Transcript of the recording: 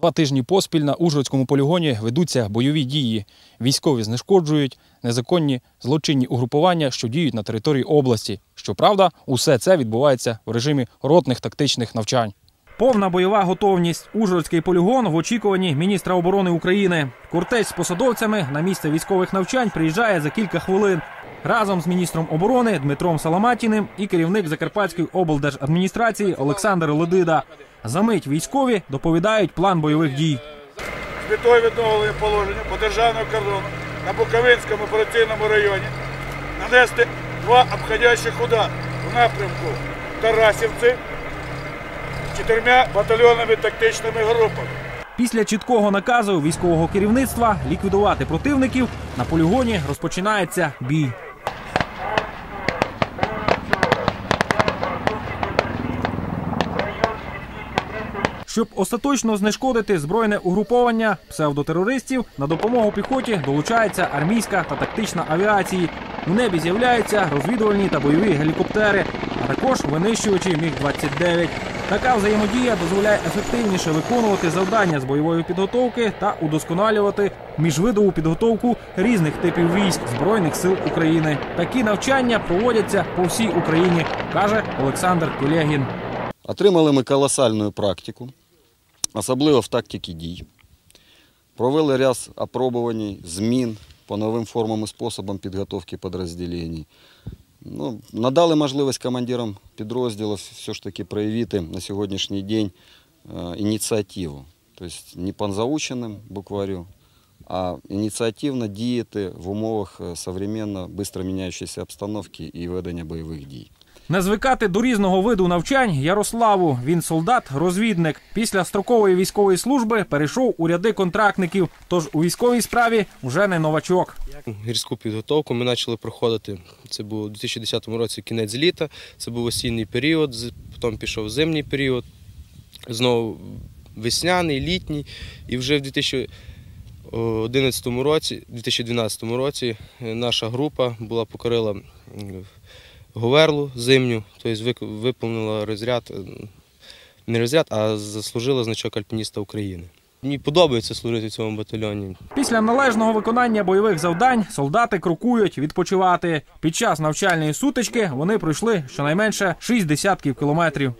Два тижні поспіль на Ужгородському полігоні ведуться бойові дії. Військові знешкоджують незаконні злочинні угрупування, що діють на території області. Щоправда, усе це відбувається в режимі ротних тактичних навчань. Повна бойова готовність. Ужгородський полігон в очікуванні міністра оборони України. Кортеж з посадовцями на місце військових навчань приїжджає за кілька хвилин. Разом з міністром оборони Дмитром Саламатіним і керівник Закарпатської облдержадміністрації Олександр Ледида. Замить військові доповідають план бойових дій. з метою відновлення положення по державному кордону на Буковинському операційному районі нанести два обходящих удари в напрямку Тарасівці чотирма батальйонними тактичними групами. Після чіткого наказу військового керівництва ліквідувати противників на полігоні розпочинається бій. Щоб остаточно знешкодити збройне угруповання псевдотерористів, на допомогу піхоті долучається армійська та тактична авіації. У небі з'являються розвідувальні та бойові гелікоптери, а також винищувачі Міг-29. Така взаємодія дозволяє ефективніше виконувати завдання з бойової підготовки та удосконалювати міжвидову підготовку різних типів військ збройних сил України. Такі навчання проводяться по всій Україні, каже Олександр Колегін. Отримали ми колосальну практику, особливо в тактиці дій. Провели ряд опробувань, змін по новим формам і способам підготовки підрозділень. Ну, надали можливість командирам підрозділів все ж таки проявити на сьогоднішній день е, ініціативу. Тобто не по заученим букварю, а ініціативно діяти в умовах е, современно, швидко міняючої обстановки і ведення бойових дій. Не звикати до різного виду навчань Ярославу. Він солдат-розвідник. Після строкової військової служби перейшов у ряди контрактників. Тож у військовій справі вже не новачок. гірську підготовку ми почали проходити. Це був у 2010 році кінець літа, це був осінній період, потім пішов зимній період, знову весняний, літній. І вже в 2011 році, 2012 році е, наша група була покорила Говерлу зимню, тобто виповнила розряд, е, не розряд, а заслужила значок альпініста України. Мені подобається служити в цьому батальйоні. Після належного виконання бойових завдань солдати крокують відпочивати. Під час навчальної сутички вони пройшли щонайменше шість десятків кілометрів.